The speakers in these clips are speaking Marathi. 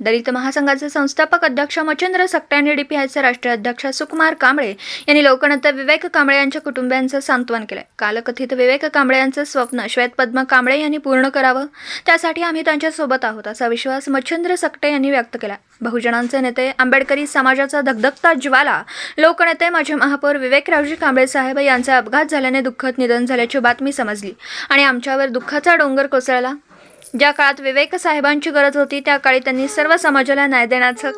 दलित महासंघाचे संस्थापक अध्यक्ष मच्छिंद्र सकटे आणि डीपीआयचे राष्ट्रीय अध्यक्ष सुकुमार कांबळे यांनी लोकनेते विवेक कांबळे यांच्या कुटुंबियांचं सांत्वन केलं कालकथित विवेक कांबळे यांचं स्वप्न श्वेतपद्म कांबळे यांनी पूर्ण करावं त्यासाठी आम्ही त्यांच्यासोबत आहोत असा विश्वास मच्छिंद्र सकटे यांनी व्यक्त केला बहुजनांचे नेते आंबेडकरी समाजाचा धगधगता ज्वाला लोकनेते माजी महापौर विवेकरावजी कांबळे साहेब यांचा अपघात झाल्याने दुःखद निधन झाल्याची बातमी समजली आणि आमच्यावर दुःखाचा डोंगर कोसळला. ज्या काळात विवेक साहेबांची गरज होती त्या काळी त्यांनी सर्व समाजाला न्याय देण्याचं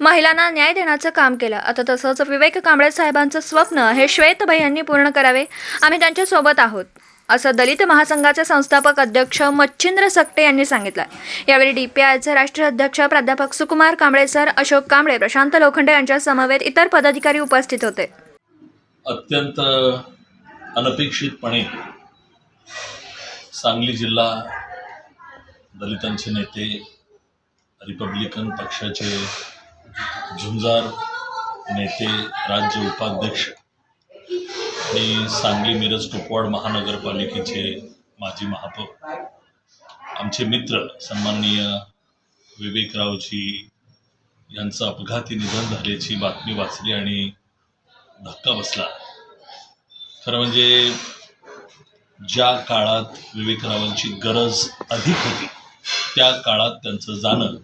महिलांना न्याय देण्याचं काम केलं. आता तसंच विवेक कांबळे साहेबांचं स्वप्न हे श्वेत यांनी पूर्ण करावे. आम्ही त्यांच्यासोबत आहोत असं दलित महासंघाचे संस्थापक अध्यक्ष मच्छिंद्र सकटे यांनी सांगितलं. यावेळी डीपीआयचे राष्ट्रीय अध्यक्ष प्राध्यापक सुकुमार कांबळे सर अशोक कांबळे प्रशांत लोखंडे यांच्या समवेत इतर पदाधिकारी उपस्थित होते. अत्यंत अनपेक्षितपणे सांगली जिल्हा दलितांचे नेते रिपब्लिकन पक्षाचे झुंजार नेते राज्य उपाध्यक्ष आणि सांगली मिरज कुपवाड महानगरपालिकेचे माजी महापौर. आमचे मित्र सन्माननीय विवेकरावजी यांचं अपघाती निधन झाल्याची बातमी वाचली आणि धक्का बसला. खरं म्हणजे ज्या काळात विवेकरावांची गरज अधिक होती त्या काळात त्यांचं जाणं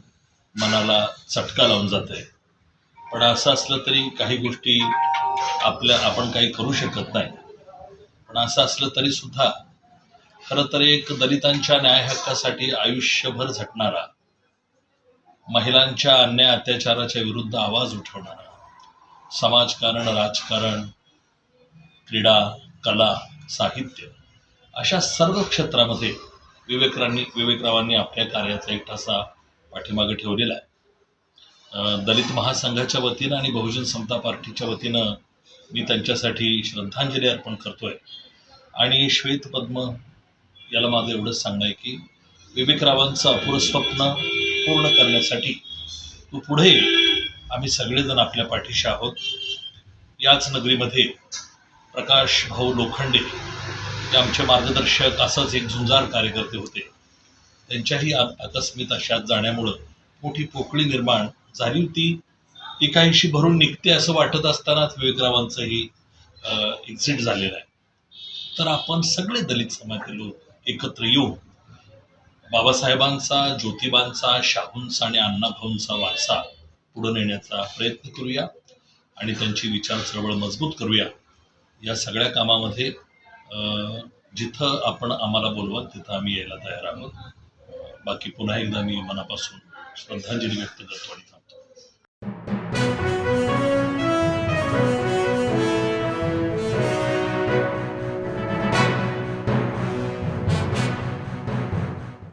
मनाला चटका लावून जात आहे पण असं असलं तरी काही गोष्टी आपल्या आपण काही करू शकत नाही. पण असं असलं तरी सुद्धा खरं तर एक दलितांच्या न्याय हक्कासाठी आयुष्यभर झटणारा महिलांच्या अन्याय अत्याचाराच्या विरुद्ध आवाज उठवणारा समाजकारण राजकारण क्रीडा कला साहित्य अशा सर्व क्षेत्रामध्ये विवेकरांनी विवेकरावांनी आपल्या कार्याचा एक ठसा पाठीमागे ठेवलेला आहे. दलित महासंघाच्या वतीनं आणि बहुजन समता पार्टीच्या वतीनं मी त्यांच्यासाठी श्रद्धांजली अर्पण करतोय. आणि श्वेतपद्म याला माझं एवढंच सांगणं आहे की विवेकरावांचं अपुरं स्वप्न पूर्ण करण्यासाठी तू पुढे आम्ही सगळेजण आपल्या पाठीशी आहोत. याच नगरीमध्ये प्रकाश भाऊ लोखंडे ते आमचे मार्गदर्शक असंच एक झुंजार कार्यकर्ते होते. त्यांच्याही आकस्मित अशात जाण्यामुळं मोठी पोकळी निर्माण झाली होती. ती काहीशी भरून निघते असं वाटत असतानाच विवेकरावांचंही एक्झिट झालेलं आहे. तर आपण सगळे दलित समाजातील लोक एकत्र येऊन बाबासाहेबांचा ज्योतिबांचा शाहूंचा आणि अण्णाभाऊंचा वारसा पुढे नेण्याचा प्रयत्न करूया आणि त्यांची विचार चळवळ मजबूत करूया. या सगळ्या कामामध्ये जिथं आपण आम्हाला बोलवा तिथं आम्ही यायला तयार आहोत. बाकी पुन्हा एकदा मी मनापासून श्रद्धांजली व्यक्त करतो आणि